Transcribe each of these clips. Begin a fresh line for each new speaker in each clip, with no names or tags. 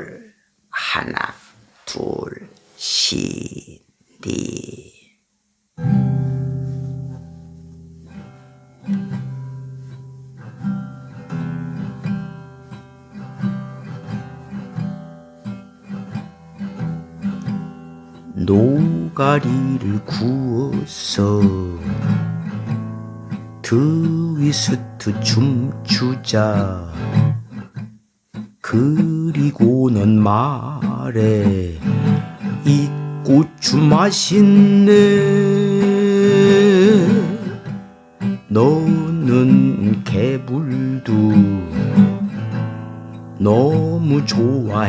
열 하나 둘 시, 니 노가리를 구워서 트위스트 춤추자 그리고는 말해 이 고추 맛있네 너는 개불도 너무 좋아했지.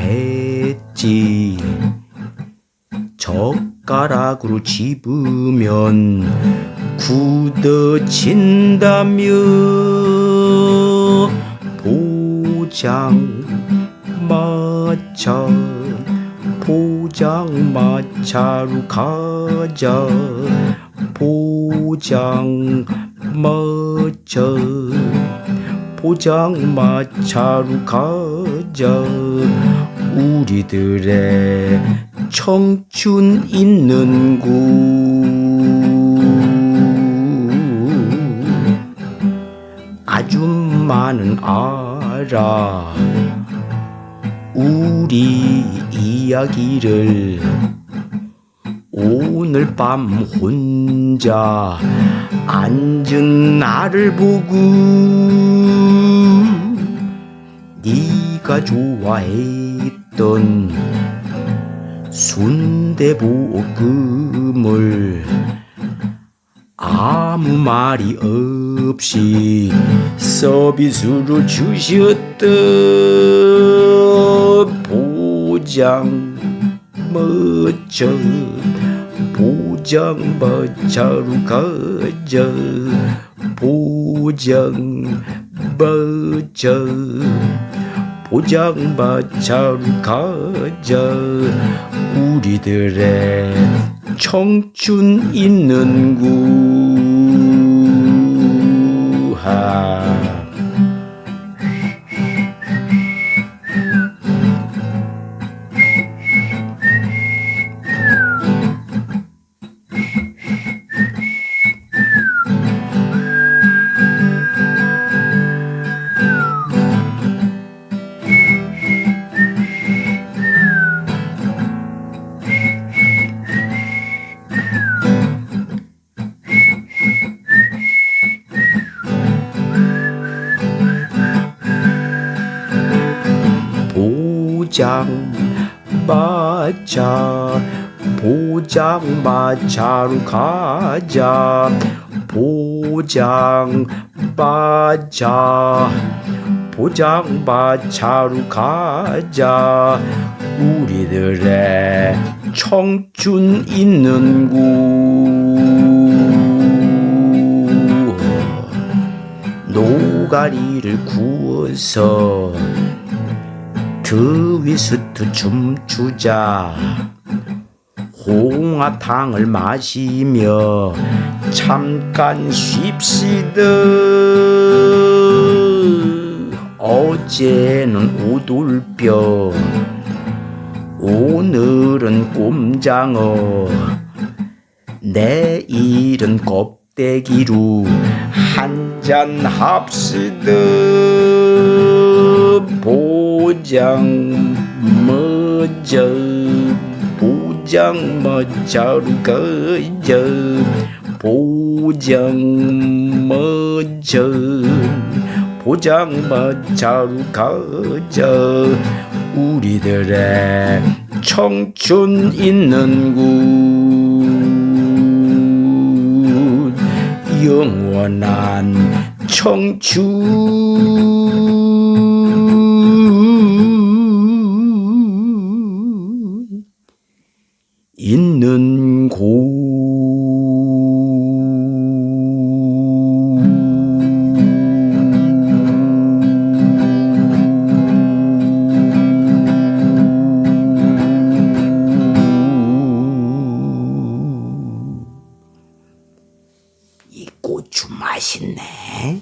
젓가락으로 집으면 굳어진다며 포장 마차 포장 마차로 가자. 포장 마차 포장 마차로 가자. 우리들의 청춘 있는 곳. 아줌마는 알아 우리 이야기를 오늘 밤 혼자 앉은 나를 보고 네가 좋아했던 순대볶음을 아무 말이 없이 서비스로 주셨던 보장 멋져 보장 마차로 가자 보장 마차 보장 마차로 가자 우리들의 청춘 있는 구 하 보장 마차 보장 마차로 가자. 보장 마차 보장 마차로 가자. 우리들의 청춘 있는 곳 노가리를 구워서 트위스트 춤추자. 홍합탕을 마시며 잠깐 쉽시다 어제는 오돌뼈. 오늘은 꼼장어. 내일은 껍데기로 한 잔 합시다 보장 멋져 보장 멋자로 가자 보장 멋져 보장 멋자로 가자 우리들의 청춘 있는 곳 영원한 청춘 연고 이 고추 맛있네.